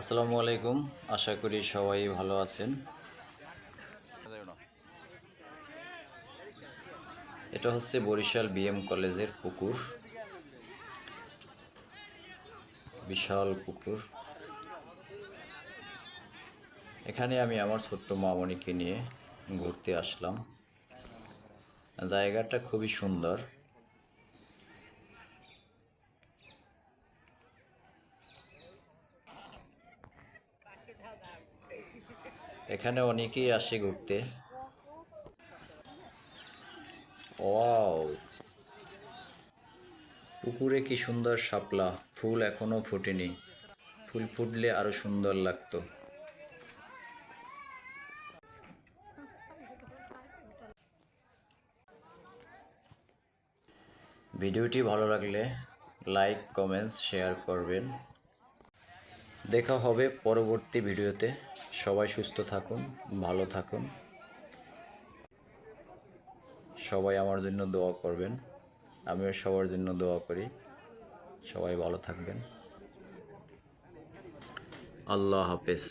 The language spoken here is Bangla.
আসসালামু আলাইকুম। আশা করি সবাই ভালো আছেন। এটা হচ্ছে বরিশাল বিএম কলেজের পুকুর। বিশাল পুকুর। এখানে আমি আমার ছোট্ট মামনিকে নিয়ে ঘুরতে আসলাম। জায়গাটা খুবই সুন্দর। এখানে অনেকেই আসে ঘুরতে। ওয়াও! পুকুরে কি সুন্দর শাপলা। ফুল এখনও ফোটেনি। ফুল ফুটলে আরও সুন্দর লাগতো। ভিডিওটি ভালো লাগলে লাইক, কমেন্টস, শেয়ার করবেন। দেখা হবে পরবর্তী ভিডিওতে। সবাই সুস্থ থাকুন, ভালো থাকুন। সবাই আমার জন্য দোয়া করবেন। আমিও সবার জন্য দোয়া করি। সবাই ভালো থাকবেন। আল্লাহ হাফেজ।